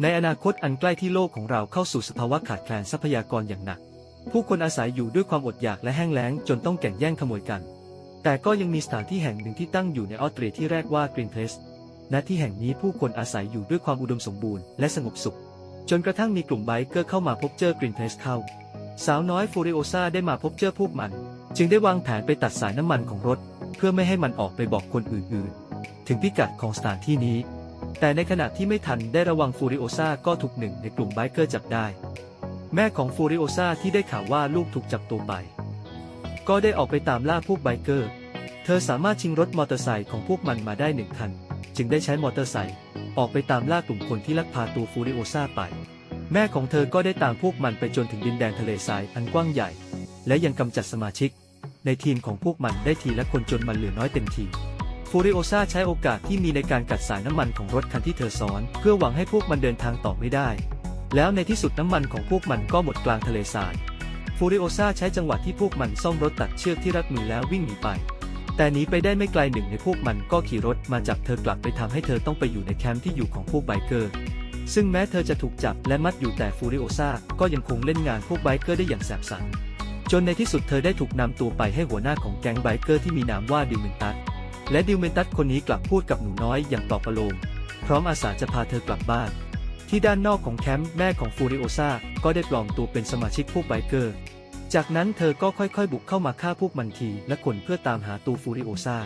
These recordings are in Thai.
ในอนาคตอันใกล้ที่โลกของเราเข้าสู่สภาวะขาดแคลนทรัพยากรอย่างหนัก ผู้คนอาศัยอยู่ด้วยความอดอยากและแห้งแล้งจนต้องแข่งแย่งขโมยกัน แต่ก็ยังมีสถานที่แห่งหนึ่งที่ตั้งอยู่ในออสเตรียที่เรียกว่ากรีนเพลสณที่แห่งนี้ผู้คนอาศัยอยู่ด้วยความอุดมสมบูรณ์และสงบสุข จนกระทั่งมีกลุ่มไบเกอร์เข้ามาพบเจอกรีนเพลสเข้า สาวน้อยฟูริโอซาได้มาพบเจอพวกมัน จึงได้วางแผนไปตัดสายน้ำมันของรถ เพื่อไม่ให้มันออกไปบอกคนอื่นๆ ถึงพิกัดของสถานที่นี้ แต่ในขณะที่ไม่ทันได้ระวังฟูริโอซาก็ถูกหนึ่งในกลุ่มไบเกอร์จับได้ แม่ของฟูริโอซาที่ได้ข่าวว่าลูกถูกจับตัวไป ก็ได้ออกไปตามล่าพวกไบเกอร์ เธอสามารถชิงรถมอเตอร์ไซค์ของพวกมันมาได้หนึ่งคัน จึงได้ใช้มอเตอร์ไซค์ออกไปตามล่ากลุ่มคนที่ลักพาตัวฟูริโอซาไป แม่ของเธอก็ได้ตามพวกมันไปจนถึงดินแดนทะเลทรายอันกว้างใหญ่ และยังกำจัดสมาชิก ในทีมของพวกมันได้ทีละคนจนมันเหลือน้อยเต็มที ฟูริโอซาใช้โอกาสที่มีในการกัดสายน้ำมันของรถคันที่เธอซ้อน เพื่อหวังให้พวกมันเดินทางต่อไม่ได้ แล้วในที่สุดน้ำมันของพวกมันก็หมดกลางทะเลทรายฟูริโอซาใช้จังหวะที่พวกมันซ่อมรถตัดเชือกที่รัดมือแล้ววิ่งหนีไป แต่หนีไปได้ไม่ไกลหนึ่งในพวกมันก็ขี่รถมาจับเธอกลับไปทำให้เธอต้องไปอยู่ในแคมป์ที่อยู่ของพวกไบเกอร์ ซึ่งแม้เธอจะถูกจับและมัดอยู่แต่ฟูริโอซาก็ยังคงเล่นงานพวกไบเกอร์ได้อย่างแสบสันจนในที่สุดเธอได้ถูกนำตัวไปให้หัวหน้าของแก๊งไบเกอร์ที่มีนามว่าดิวเมนตัส และดิวเมนตัสคนนี้กลับพูดกับหนูน้อยอย่างปลอบประโลม พร้อมอาสาจะพาเธอกลับบ้าน ที่ด้านนอกของแคมป์แม่ของฟูริโอซาก็ได้ปลอมตัวเป็นสมาชิกพวกไบเกอร์ จากนั้นเธอก็ค่อยๆ บุกเข้ามาฆ่าพวกมันทีและคนเพื่อตามหาตัวฟูริโอซา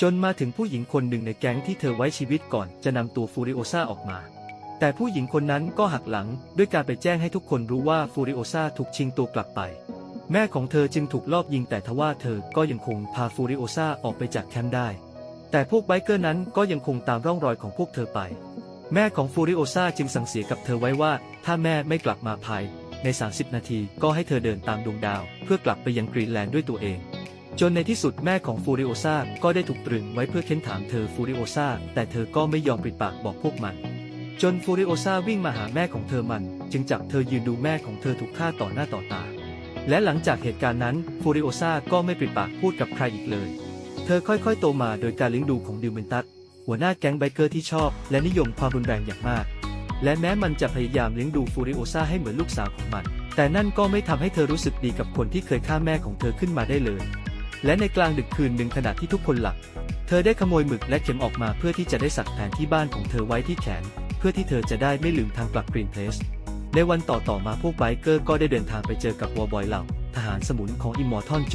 จนมาถึงผู้หญิงคนหนึ่งในแก๊งที่เธอไว้ชีวิตก่อนจะนำตัวฟูริโอซาออกมา แต่ผู้หญิงคนนั้นก็หักหลังด้วยการไปแจ้งให้ทุกคนรู้ว่าฟูริโอซาถูกชิงตัวกลับไป แม่ของเธอจึงถูกลอบยิงแต่ทว่าเธอก็ยังคงพาฟูริโอซาออกไปจากแคมป์ได้ แต่พวกไบเกอร์นั้นก็ยังคงตามร่องรอยของพวกเธอไป แม่ของฟูริโอซาจึงสั่งเสียกับเธอไว้ว่า ถ้าแม่ไม่กลับมาภายใน 30 นาทีก็ให้เธอเดินตามดวงดาว เพื่อกลับไปยังกรีนแลนด์ด้วยตัวเอง จนในที่สุดแม่ของฟูริโอซาก็ได้ถูกตรึงไว้เพื่อเค้นถามเธอฟูริโอซาแต่เธอก็ไม่ยอมปิดปากบอกพวกมัน จนฟูริโอซาวิ่งมาหาแม่ของเธอมัน จึงจับเธอยืนดูแม่ของเธอถูกฆ่าต่อหน้าต่อตา และหลังจากเหตุการณ์นั้นฟูริโอซาก็ไม่ปิดปากพูดกับใครอีกเลย เธอค่อยๆ โตมาโดยการเลี้ยงดูของดิวเมนตัสหัวหน้าแก๊งไบเกอร์ที่ชอบ และนิยมความรุนแรงอย่างมาก และแม้มันจะพยายามเลี้ยงดูฟูริโอซาให้เหมือนลูกสาวของมัน แต่นั่นก็ไม่ทำให้เธอรู้สึกดีกับคนที่เคยฆ่าแม่ของเธอขึ้นมาได้เลย และในกลางดึกคืนหนึ่งขณะที่ทุกคนหลับเธอได้ขโมยหมึกและเข็มออกมาเพื่อที่จะได้สักแผนที่บ้านของเธอไว้ที่แขน เพื่อที่เธอจะได้ไม่ลืมทางกลับกรีนเพลส ในวันต่อต่อมาพวกไบเกอร์ก็ได้เดินทางไปเจอกับวอบอยเหล่า ทหารสมุนของอิมมอร์ทอนโจ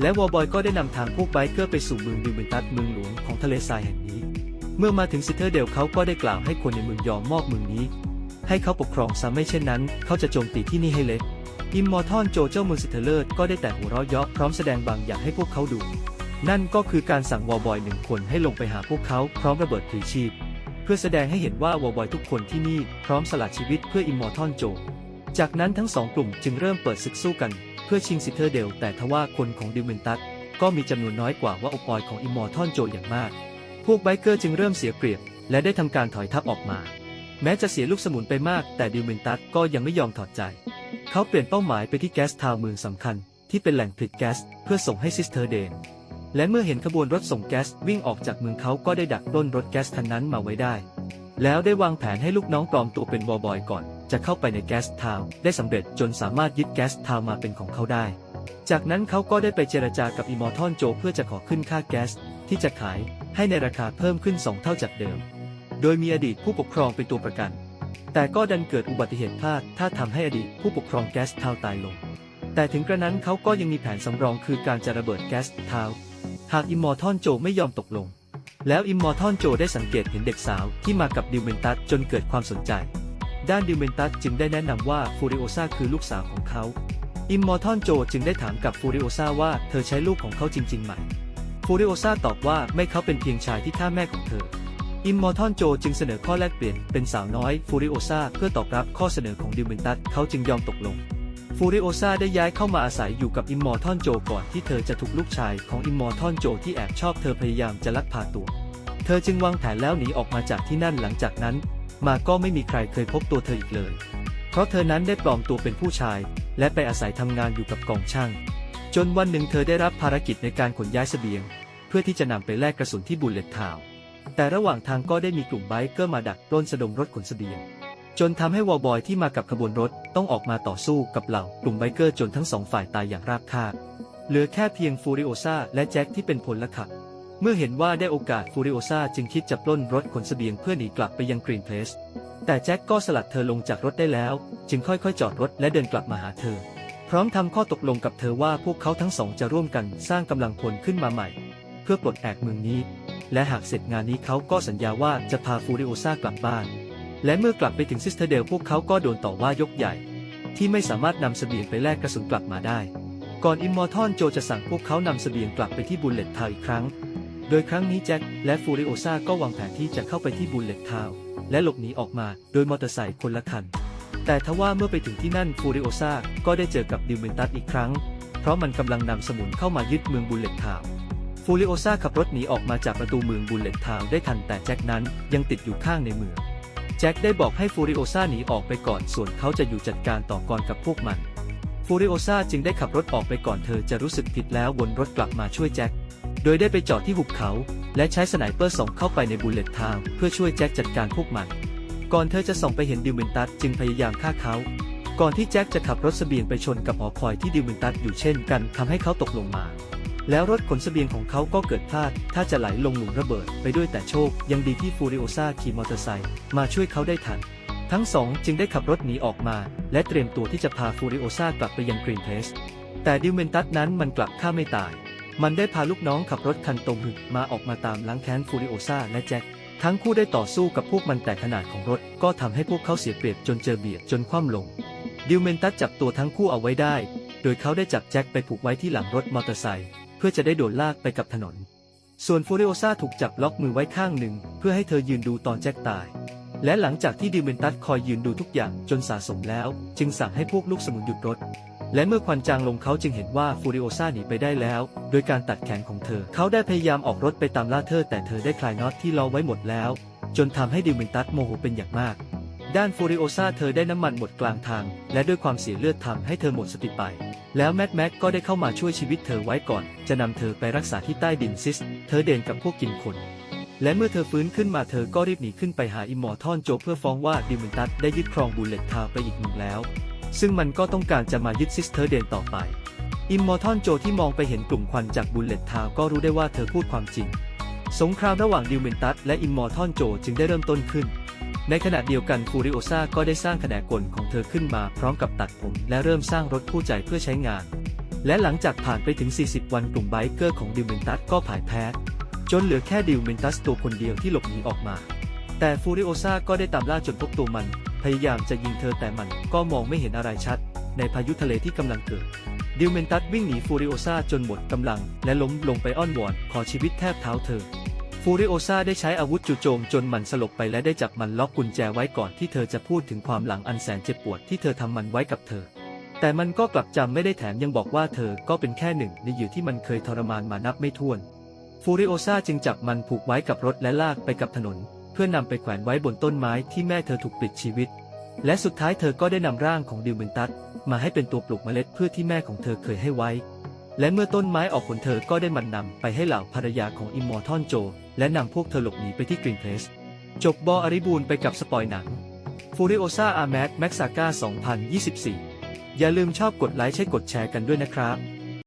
และวอบอยก็ได้นำทางพวกไบเกอร์ไปสู่เมืองดิวเมนตัสเมืองหลวงของทะเลทรายแห่งนี้ เมื่อมาถึงซิเทอร์เดลเขาก็ได้กล่าวให้คนในเมืองยอมมอบเมืองนี้ ให้เขาปกครองซะไม่เช่นนั้น เขาจะโจมตีที่นี่ให้เละอิมมอร์ทอนโจเจ้าเมืองซิเทอร์เลอร์ก็ได้แต่หัวเราะเยาะพร้อมแสดงบางอย่างให้พวกเขาดู นั่นก็คือการสั่งวอบอยหนึ่งคนให้ลงไปหาพวกเขาพร้อมระเบิดพลีชีพ พื่อแสดงให้เห็นว่าวอร์บอยทุกคนที่นี่พร้อมสละชีวิตเพื่ออิมมอร์ทอนโจ จากนั้นทั้งสองกลุ่มจึงเริ่มเปิดศึกสู้กัน เพื่อชิงซิเทอร์เดล แต่ทว่าคนของดิวเมนตัสก็มีจำนวนน้อยกว่าว่าอบอยของอิมมอร์ทอนโจอย่างมาก พวกไบเกอร์จึงเริ่มเสียเปรียบ และได้ทำการถอยทัพออกมา แม้จะเสียลูกสมุนไปมาก แต่ดิวเมนตัสก็ยังไม่ยอมถอดใจ เขาเปลี่ยนเป้าหมายไปที่แก๊สทาวเมืองสำคัญ ที่เป็นแหล่งผลิตแก๊สเพื่อส่งให้ซิสเทอร์เดน และเมื่อเห็นขบวนรถส่งแก๊สวิ่งออกจากเมืองเขาก็ได้ดักปล้นรถแก๊สคันนั้นมาไว้ได้ แล้วได้วางแผนให้ลูกน้องปลอมตัวเป็นวอร์บอยก่อน จะเข้าไปในแก๊สทาวได้สำเร็จจนสามารถยึดแก๊สทาวมาเป็นของเขาได้ จากนั้นเขาก็ได้ไปเจรจากับอิมอร์ทอนโจเพื่อจะขอขึ้นค่าแก๊สที่จะขายให้ในราคาเพิ่มขึ้น 2 เท่าจากเดิม โดยมีอดีตผู้ปกครองเป็นตัวประกัน แต่ก็ดันเกิดอุบัติเหตุพลาดถ้าทำให้อดีตผู้ปกครองแก๊สทาวตายลง แต่ถึงกระนั้นเขาก็ยังมีแผนสำรองคือการจะระเบิดแก๊สทาว หากอิมมอร์ทอนโจไม่ยอมตกลง แล้วอิมมอร์ทอนโจได้สังเกตเห็นเด็กสาวที่มากับดิวเมนตัสจนเกิดความสนใจ ด้านดิวเมนตัสจึงได้แนะนำว่าฟูริโอซาคือลูกสาวของเขา อิมมอร์ทอนโจจึงได้ถามกับฟูริโอซาว่าเธอใช้ลูกของเขาจริงๆไหมฟูริโอซาตอบว่าไม่เขาเป็นเพียงชายที่ฆ่าแม่ของเธอ อิมมอร์ทอนโจจึงเสนอข้อแลกเปลี่ยนเป็นสาวน้อยฟูริโอซาเพื่อตอบรับข้อเสนอของดิวเมนตัสเขาจึงยอมตกลง ฟูริโอซาได้ย้ายเข้ามาอาศัยอยู่กับอิมมอร์ทอนโจก่อนที่เธอจะถูกลูกชายของอิมมอร์ทอนโจที่แอบชอบเธอพยายามจะลักพาตัว เธอจึงวางแผนแล้วหนีออกมาจากที่นั่นหลังจากนั้น มาก็ไม่มีใครเคยพบตัวเธออีกเลย เพราะเธอนั้นได้ปลอมตัวเป็นผู้ชาย และไปอาศัยทำงานอยู่กับกองช่าง จนวันหนึ่งเธอได้รับภารกิจในการขนย้ายเสบียง เพื่อที่จะนำไปแลกกระสุนที่บุลเลตทาวน์แต่ระหว่างทางก็ได้มีกลุ่มไบเกอร์มาดักปล้นสะดมรถขนเสบียง จนทำให้วอลบอยที่มากับขบวนรถต้องออกมาต่อสู้กับเหล่ากลุ่มไบเกอร์จนทั้งสองฝ่ายตายอย่างราบคาบเหลือแค่เพียงฟูริโอซาและแจ็คที่เป็นพลขับ เมื่อเห็นว่าได้โอกาสฟูริโอซาจึงคิดจะปล้นรถขนเสบียงเพื่อหนีกลับไปยังกรีนเพลส แต่แจ็คก็สลัดเธอลงจากรถได้แล้ว จึงค่อยๆ จอดรถและเดินกลับมาหาเธอ พร้อมทำข้อตกลงกับเธอว่าพวกเขาทั้งสองจะร่วมกันสร้างกำลังพลขึ้นมาใหม่ เพื่อปลดแอกเมืองนี้ และหากเสร็จงานนี้เขาก็สัญญาว่าจะพาฟูริโอซากลับบ้าน และเมื่อกลับไปถึงซิสเตเดลพวกเขาก็โดนต่อว่ายกใหญ่ ที่ไม่สามารถนำเสบียงไปแลกกระสุนกลับมาได้ ก่อนอิมมอร์ทอนโจจะสั่งพวกเขานำเสบียงกลับไปที่บุลเลตทาวอีกครั้ง โดยครั้งนี้แจ็คและฟูริโอซาก็วางแผนที่จะเข้าไปที่บุลเลตทาวและหลบหนีออกมาโดยมอเตอร์ไซค์คนละคัน แต่ทว่าเมื่อไปถึงที่นั่นฟูริโอซาก็ได้เจอกับดิวเมนตัสอีกครั้ง เพราะมันกำลังนำสมุนเข้ามายึดเมืองบุลเลตทาวฟูริโอซาขับรถหนีออกมาจากประตูเมืองบุลเลตทาวได้ทันแต่แจ็คนั้นยังติดอยู่ข้างในเมือง จ็คได้บอกให้ฟูริโอซาหนีออกไปก่อนส่วนเขาจะอยู่จัดการต่อกรกับพวกมัน ฟูริโอซาจึงได้ขับรถออกไปก่อนเธอจะรู้สึกผิดแล้ววนรถกลับมาช่วยแจ็ค โดยได้ไปจอดที่หุบเขา และใช้สไนเปอร์ส่องเข้าไปในบุลเลตทาวเพื่อช่วยแจ็คจัดการพวกมัน ก่อนเธอจะส่องไปเห็นดิวเมนตัสจึงพยายามฆ่าเขา ก่อนที่แจ็คจะขับรถเสบียงไปชนกับหอคอยที่ดิวเมนตัสอยู่เช่นกันทำให้เขาตกลงมา แล้วรถขนเสบียงของเขาก็เกิดพลาด ถ้าจะไหลลงหลุมระเบิดไปด้วยแต่โชค ยังดีที่ฟูริโอซาขี่มอเตอร์ไซค์มาช่วยเขาได้ทัน ทั้งสองจึงได้ขับรถหนีออกมา และเตรียมตัวที่จะพาฟูริโอซากลับไปยังกรีนเพลสแต่ดิวเมนตัสนั้นมันกลับฆ่าไม่ตาย มันได้พาลูกน้องขับรถคันตรงหึกมาออกมาตามล้างแค้นฟูริโอซาและแจ็คทั้งคู่ได้ต่อสู้กับพวกมันแต่ขนาดของรถ ก็ทำให้พวกเขาเสียเปรียบจนเจอเบียดจนคว่ำลง ดิวเมนตัสจับตัวทั้งคู่เอาไว้ได้ โดยเขาได้จับแจ็คไปผูกไว้ที่หลังรถมอเตอร์ไซค์ เพื่อจะได้โดดลากไปกับถนน ส่วนฟูริโอซาถูกจับล็อกมือไว้ข้างหนึ่ง เพื่อให้เธอยืนดูตอนแจ็คตาย และหลังจากที่ดิวเมนตัสคอยยืนดูทุกอย่างจนสะสมแล้ว จึงสั่งให้พวกลูกสมุนหยุดรถ และเมื่อควันจางลงเขาจึงเห็นว่าฟูริโอซาหนีไปได้แล้ว โดยการตัดแขนของเธอ เขาได้พยายามออกรถไปตามล่าเธอแต่เธอได้คลายน็อตที่ล้อไว้หมดแล้ว จนทำให้ดิวเมนตัสโมโหเป็นอย่างมาก ด้านฟูริโอซาเธอได้น้ำมันหมดกลางทาง และด้วยความเสียเลือดทำให้เธอหมดสติไป แล้วแมดแม็กก็ได้เข้ามาช่วยชีวิตเธอไว้ก่อน จะนำเธอไปรักษาที่ใต้ดินซิส เธอเดินกับพวกกินคน และเมื่อเธอฟื้นขึ้นมาเธอก็รีบหนีขึ้นไปหาอิมมอร์ทอนโจเพื่อฟ้องว่าดิวเมนตัสได้ยึดครองบุลเลตทาไปอีกหนึ่งแล้ว ซึ่งมันก็ต้องการจะมายึดซิสเธอเดินต่อไป อิมมอร์ทอนโจที่มองไปเห็นกลุ่มควันจากบุลเลตทาก็รู้ได้ว่าเธอพูดความจริง สงครามระหว่างดิวเมนตัสและอิมมอร์ทอนโจจึงได้เริ่มต้นขึ้น ในขณะเดียวกันฟูริโอซาก็ได้สร้างแขนงกลของเธอขึ้นมาพร้อมกับตัดผม และเริ่มสร้างรถคู่ใจเพื่อใช้งาน และหลังจากผ่านไปถึง 40 วันกลุ่มไบเกอร์ของดิวเมนตัสก็พ่ายแพ้ จนเหลือแค่ดิวเมนตัสตัวคนเดียวที่หลบหนีออกมา แต่ฟูริโอซาก็ได้ตามล่าจนพบตัวมัน พยายามจะยิงเธอแต่มันก็มองไม่เห็นอะไรชัด ในพายุทะเลที่กำลังเกิดดิวเมนตัสวิ่งหนีฟูริโอซาจนหมดกำลัง และล้มลงไปอ้อนวอนขอชีวิตแทบเท้าเธอ ฟูริโอซาได้ใช้อาวุธจู่โจมจนมันสลบไปและได้จับมันล็อกกุญแจไว้ก่อนที่เธอจะพูดถึงความหลังอันแสนเจ็บปวดที่เธอทำมันไว้กับเธอ แต่มันก็กลับจำไม่ได้แถมยังบอกว่าเธอก็เป็นแค่หนึ่งในเหยื่อที่มันเคยทรมานมานับไม่ถ้วน ฟูริโอซาจึงจับมันผูกไว้กับรถและลากไปกับถนน เพื่อนำไปแขวนไว้บนต้นไม้ที่แม่เธอถูกปลิดชีวิต และสุดท้ายเธอก็ได้นำร่างของดิวเมนตัสมาให้เป็นตัวปลูกเมล็ดเพื่อที่แม่ของเธอเคยให้ไว้และเมื่อต้นไม้ออกผลเธอก็ได้มันนำไปให้เหล่าภรรยาของอิมมอร์ทอนโจ และนำพวกเธอหลบหนีไปที่กรีนเพลสจบบออาริบูนไปกับสปอยหนังฟูริโอซาอาแมดแม็กซาก้า2024 อย่าลืมชอบกดไลค์ใช้กดแชร์กันด้วยนะครับ